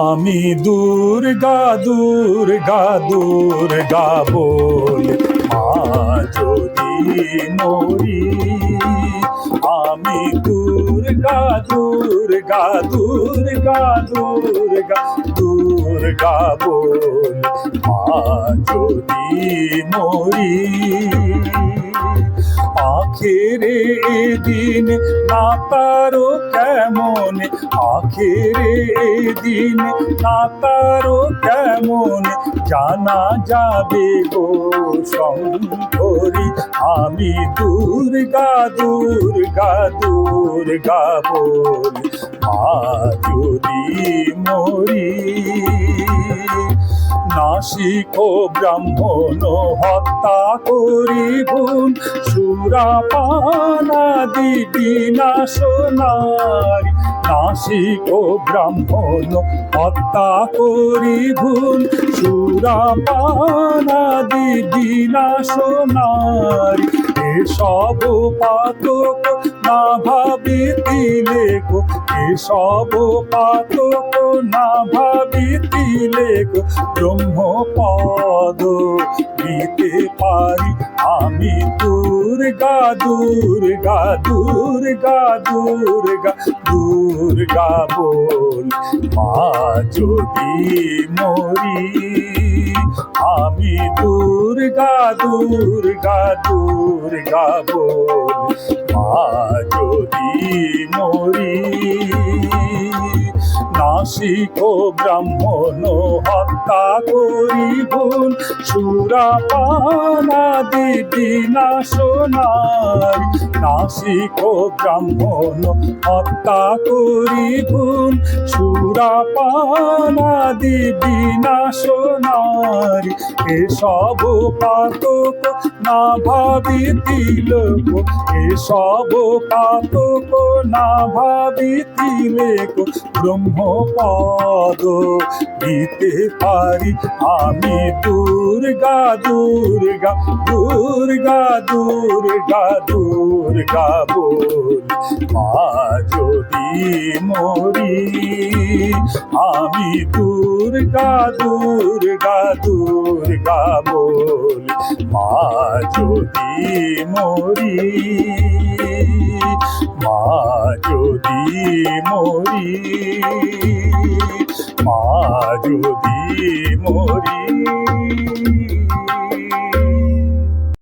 আমি দুর্গা দুর্গা দুর্গা বলে মা যদি মরি। আমি দুর্গা দুর্গা দুর্গা দুর্গা দুর্গা বলে মা যদি মরি। আখেরে দিন না তারো কেমন? আখেরে দিন না তারো কেমন? জানা যাবে গো শঙ্করী, আমি দুর্গা দুর্গা দুর্গা বলি, মা যদি মরি। নাসিক ব্রাহ্মণ হত্যা করিবুন সুরাপানা দিবি না সোনার। নাসিক ব্রাহ্মণ হত্যা করিবুন সুরাপানা দিবি না সোনারি। এসব পাতক না ভাবিতিলে গো। এসব পাতক না ভাবিতিলে গো। ব্রহ্মপদ দিতে পারি আমি দুর্গা দুর্গা দুর্গা দুর্গা দুর্গা বল। মা যদি মরি আমি দুর্গা দুর্গা দুর্গা বল মা যদি মরি, নাসিক ব্রাহ্মণ হত্যা করিবুন সুরাপানা দিদি না সোনার, নাসিক ব্রাহ্মণ হত্যা করিবুন সুরাপানা দিদি না সোনার এসব পাতক না ভাবি ভাবিতিল এসব পাতক না ভাবিতিলে গো, ব্রহ্মপদ দিতে পারি আমি দুর্গা দুর্গা দুর্গা দুর্গা দুর্গা বল। মা যদি মরি, আমি দুর্গা দুর্গা দুর্গা বল মা যদি মরি মা যদি মরি মা যদি মরি।